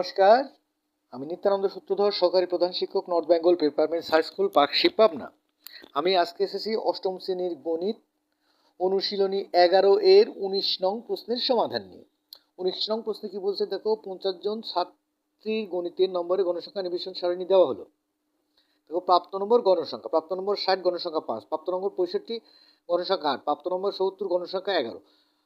নমস্কার, আমি নিত্যানন্দ সূত্রধর, সহকারী প্রধান শিক্ষক নর্থ বেঙ্গল পেপারমেন্ট হাই স্কুল পাকশি পাবনা। আমি আজকে এসেছি অষ্টম শ্রেণির গণিত অনুশীলনী এগারো এর উনিশ নং প্রশ্নের সমাধান নিয়ে। উনিশ নং প্রশ্নে কি বলছে? দেখো, পঞ্চাশ জন ছাত্রীর গণিতের নম্বরে গণসংখ্যা নিবেশন সারণী দেওয়া হলো। দেখো, প্রাপ্ত নম্বর গণসংখ্যা, প্রাপ্ত নম্বর ষাট, গণসংখ্যা পাঁচ, প্রাপ্ত নম্বর পঁয়ষট্টি, গণসংখ্যা আট, প্রাপ্ত নম্বর সত্তর, গণসংখ্যা এগারো,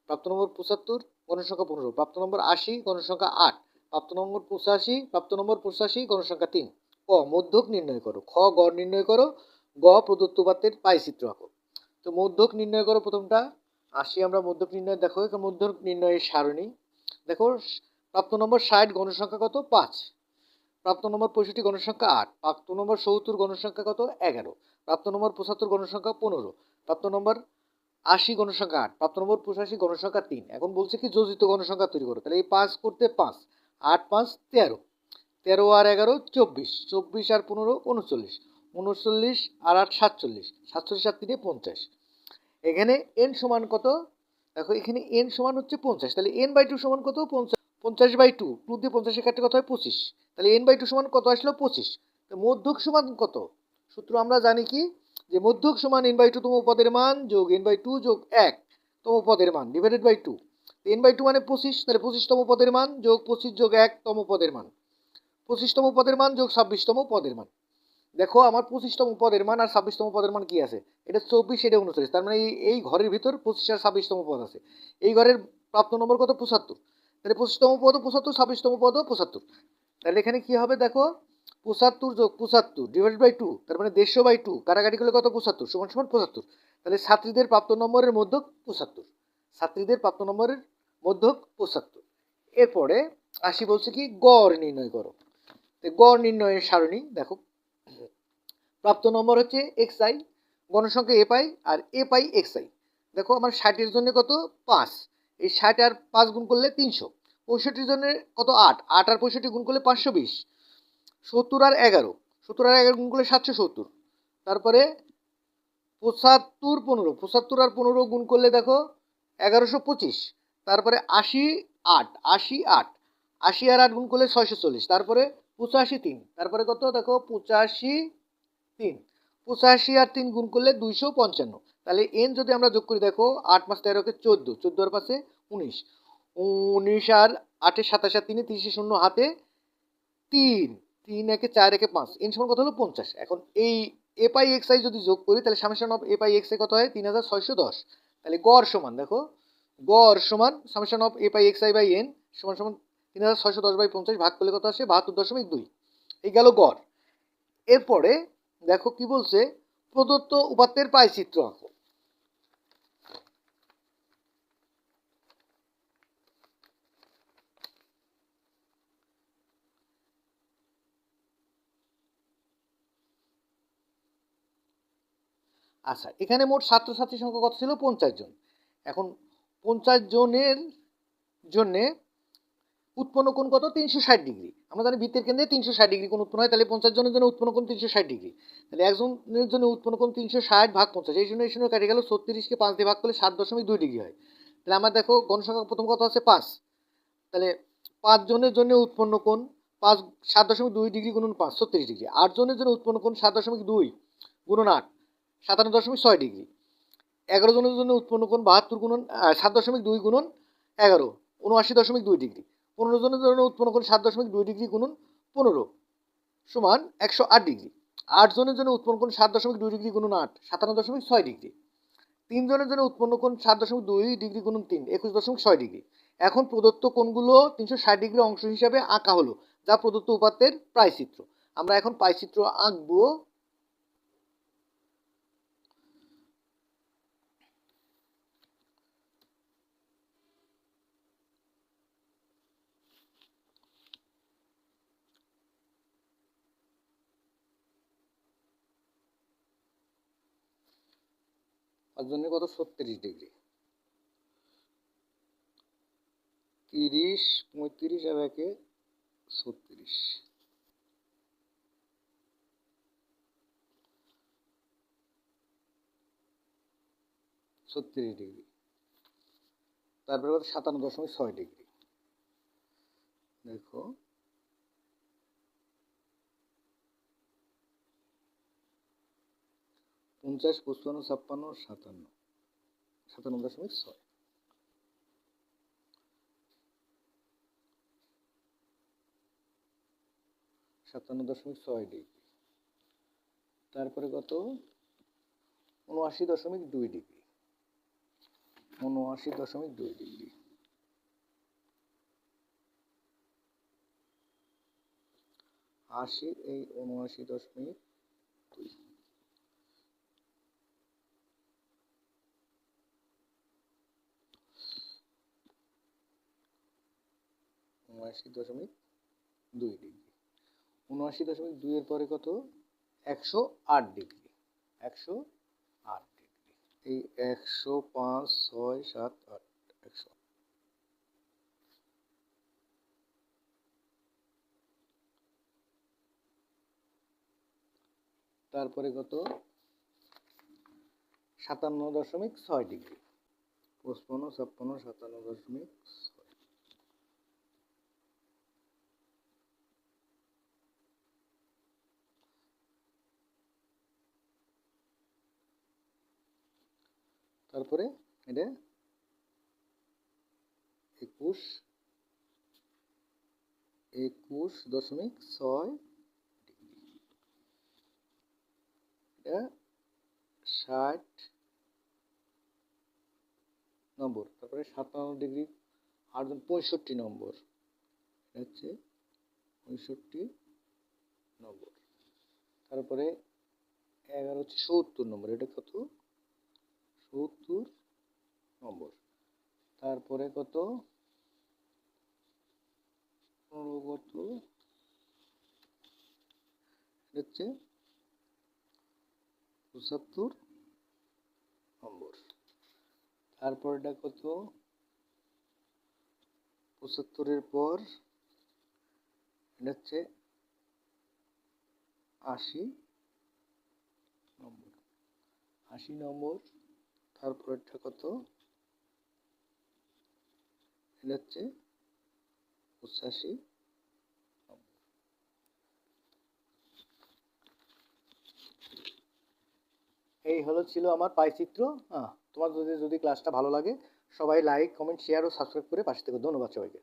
প্রাপ্ত নম্বর পঁচাত্তর, গণসংখ্যা পনেরো, প্রাপ্ত নম্বর আশি, গণসংখ্যা আট প্রাপ্ত নম্বর পঁচাশি, প্রাপ্ত নম্বর পঁচাশি, গণসংখ্যা তিন। ক, মধ্যক নির্ণয় করো। খ, গড় নির্ণয় করো। গ, প্রদত্ত উপাত্তের পাইচিত্র আঁকো। তো মধ্যক নির্ণয় করো প্রথমটা। আশি আমরা মধ্যক নির্ণয়, দেখো মধ্যক নির্ণয়ের সারণী। দেখো, প্রাপ্ত নম্বর ষাট, গণসংখ্যা কত? পাঁচ। প্রাপ্ত নম্বর পঁয়ষট্টি, গণসংখ্যা আট। প্রাপ্ত নম্বর সত্তর, গণসংখ্যা কত? এগারো। প্রাপ্ত নম্বর পঁচাত্তর, গণসংখ্যা পনেরো। প্রাপ্ত নম্বর আশি, গণসংখ্যা আট। প্রাপ্ত নম্বর পঁচাশি, গণসংখ্যা তিন। এখন বলছে কি, যোজিত গণসংখ্যা তৈরি করো। তাহলে এই পাঁচ করতে পাঁচ। আট পাঁচ তেরো। তেরো আর এগারো চব্বিশ। চব্বিশ আর পনেরো উনচল্লিশ। উনচল্লিশ আর আট সাতচল্লিশ। সাতচল্লিশ আর তিনে পঞ্চাশ। এখানে এন সমান কত? দেখো, এখানে এন সমান হচ্ছে পঞ্চাশ। তাহলে এন বাই টু সমান কত? পঞ্চাশ। পঞ্চাশ বাই টু টু দিয়ে পঞ্চাশের কাটতে কত হয়? পঁচিশ। তাহলে এন বাই টু সমান কত আসলো? পঁচিশ। মধ্যক সমান কত? সূত্র আমরা জানি কি? যে মধ্যক সমান এন বাই টু তম পদের মান যোগ এন বাই টু যোগ এক তম পদের মান divided by two n by two মানে পঁচিশ, তাহলে পঁচিশতম পদের মান যোগ পঁচিশ যোগ একতম পদের মান। পঁচিশতম পদের মান যোগ ছাব্বিশতম পদের মান। দেখো, আমার পঁচিশতম পদের মান আর ছাব্বিশতম পদের মান কি আছে? এটা চব্বিশ, এটা উনচল্লিশ, তার মানে এই ঘরের ভিতর পঁচিশ আর ছাব্বিশতম পদ আছে। এই ঘরের প্রাপ্ত নম্বর কত? পঁচাত্তর। তাহলে পঁচিশতম পদও পঁচাত্তর, ছাব্বিশতম পদও পঁচাত্তর। তাহলে এখানে কি হবে দেখো? পঁচাত্তর যোগ পঁচাত্তর ডিভাইড বাই টু তার মানে দেড়শো বাই টু কাটাকাটি করলে কত? পঁচাত্তর, সমান সমান পঁচাত্তর। তাহলে ছাত্রীদের প্রাপ্ত নম্বরের মধ্যক পঁচাত্তর। ছাত্রীদের প্রাপ্ত নম্বরের মধ্যক পঁচাত্তর। এরপরে আশি বলছে কি, গড় নির্ণয় করো। তো গড় নির্ণয়ের সারণী, দেখো, প্রাপ্ত নম্বর হচ্ছে এক্স আই গণসংখ্যা এ পাই আর এ পাই এক্স আই দেখো, আমার ষাটের জন্য কত? পাঁচ। এই ষাট আর পাঁচ গুণ করলে তিনশো। পঁয়ষট্টির জন্য কত? আট। আট আর পঁয়ষট্টি গুণ করলে পাঁচশো বিশ। সত্তর আর এগারো। সত্তর আর এগারো গুণ করলে সাতশো সত্তর। তারপরে পঁচাত্তর পনেরো। পঁচাত্তর আর পনেরো গুণ করলে দেখো, এগারোশো পঁচিশ। তারপরে আশি আট আশি আট। আশি আর আট গুণ করলে ছয়শো চল্লিশ। তারপরে পঁচাশি তিন। তারপরে কত? দেখো, পঁচাশি তিন। পঁচাশি আর তিন গুণ করলে দুইশো পঞ্চান্ন। তাহলে এন যদি আমরা যোগ করি, দেখো, আট মাস তেরোকে চোদ্দ। চোদ্দ চোদ্দোর পাশে উনিশ। উনিশ আর আটের সাতাশ আর তিনে তিরিশে শূন্য, হাতে তিন। তিন একে চার একে পাঁচ। এন সমান কত হলো? পঞ্চাশ। এখন এই এ পাই এক্স আই যদি যোগ করি, তাহলে summation of a pi x i কত হয়? তিন হাজার ছয়শো দশ। তাহলে গড় সমান, দেখো গড় সমান summation of a pi x i by n সমান সমান তিন হাজার ছয়শো দশ বাই পঞ্চাশ ভাগ করলে কত আসে? বাহাত্তর দশমিক দুই। এই গেল গড়। এরপরে দেখো কি বলছে? প্রদত্ত উপাত্তের পাইচিত্র আঁকো। আচ্ছা এখানে মোট ছাত্রছাত্রীর সংখ্যা কত ছিল? পঞ্চাশ জন। এখন পঞ্চাশ জনের জন্যে উৎপন্ন কোণ কত? তিনশো ষাট ডিগ্রি। আমরা জানি বৃত্তের কেন্দ্রে তিনশো ষাট ডিগ্রি কোণ উৎপন্ন হয়, তাহলে পঞ্চাশ জনের জন্য উৎপন্ন কোণ তিনশো ষাট ডিগ্রি। তাহলে একজনের জন্য উৎপন্ন কোণ তিনশো ষাট ভাগ পঞ্চাশ, এই জন্য এই সময় কেটে গেল ছত্রিশকে পাঁচ দিয়ে ভাগ করলে সাত দশমিক দুই ডিগ্রি হয়। তাহলে আমার দেখো গণসংখ্যা প্রথম কত আছে? পাঁচ। তাহলে পাঁচ জনের জন্য উৎপন্ন কোণ পাঁচ, সাত দশমিক দুই ডিগ্রি গুণন পাঁচ, ছত্রিশ ডিগ্রি। আট জনের জন্য উৎপন্ন কোণ সাত দশমিক দুই গুণন আট, সাতান্ন দশমিক ছয় ডিগ্রি। এগারো জনের জন্য উৎপন্ন কোণ বাহাত্তর গুণন সাত দশমিক দুই গুণন এগারো, উনআশি দশমিক দুই ডিগ্রি। পনেরো জনের জন্য উৎপন্ন কোণ সাত দশমিক দুই ডিগ্রি গুণন পনেরো সমান একশো আট ডিগ্রি। আট জনের জন্য উৎপন্ন কোণ সাত দশমিক দুই ডিগ্রি গুণন আট, সাতান্ন দশমিক ছয় ডিগ্রি। তিন জনের জন্য উৎপন্ন কোণ সাত দশমিক দুই ডিগ্রি গুণন তিন, একুশ দশমিক ছয় ডিগ্রি। এখন প্রদত্ত কোণগুলো তিনশো ষাট ডিগ্রি অংশ হিসাবে আঁকা হলো, যা প্রদত্ত উপাত্তের প্রায়চিত্র। আমরা এখন প্রায়চিত্র আঁকবো তার জন্য কত? ছত্রিশ ডিগ্রি তিরিশ, পঁয়ত্রিশ আর একে ছত্রিশ। ছত্রিশ ডিগ্রি তারপরে সাতান্ন দশমিক ছয় ডিগ্রি দেখো পঞ্চাশ, পঁচপান্ন, ছাপ্পান্ন, সাতান্ন। সাতান্ন দশমিক ছয়। সাতান্ন দশমিক ছয় ডিগ্রি। তারপরে কত? উনআশি দশমিক দুই ডিগ্রি। উনআশি দশমিক দুই ডিগ্রি। আশি এই উনআশি দশমিক দুই। উনআশি দশমিক দুই ডিগ্রি। উনআশি দশমিক দুইয়ের পরে কত? একশো আট ডিগ্রি। একশো আট ডিগ্রি। এই একশো পাঁচ, ছয়, সাত, আট, একশো তারপরে কত? সাতান্ন দশমিক ছয় ডিগ্রি। পঁচপন্ন, ছাপ্পান্ন, সাতান্ন দশমিক তারপরে এটা একুশ একুশ দশমিক ছয় ডিগ্রি। এটা ষাট নম্বর, তারপরে সাতান্ন ডিগ্রি, আর পঁয়ষট্টি নম্বর। এটা হচ্ছে পঁয়ষট্টি নম্বর। তারপরে এগারো হচ্ছে সত্তর নম্বর। এটা কত? সত্তর নম্বর। তারপরে কত? পনেরো কত? হচ্ছে পঁচাত্তর নম্বর। তারপর এটা কত? পঁচাত্তরের পর এটা হচ্ছে আশি নম্বর। আশি নম্বর তারপরেরটা কত? এটা হচ্ছে পঁচাশি। এই হলো ছিল আমার পাইচিত্র। হ্যাঁ তোমার যদি যদি ক্লাসটা ভালো লাগে, সবাই লাইক কমেন্ট শেয়ার ও সাবস্ক্রাইব করে পাশে থেকে ধন্যবাদ সবাইকে।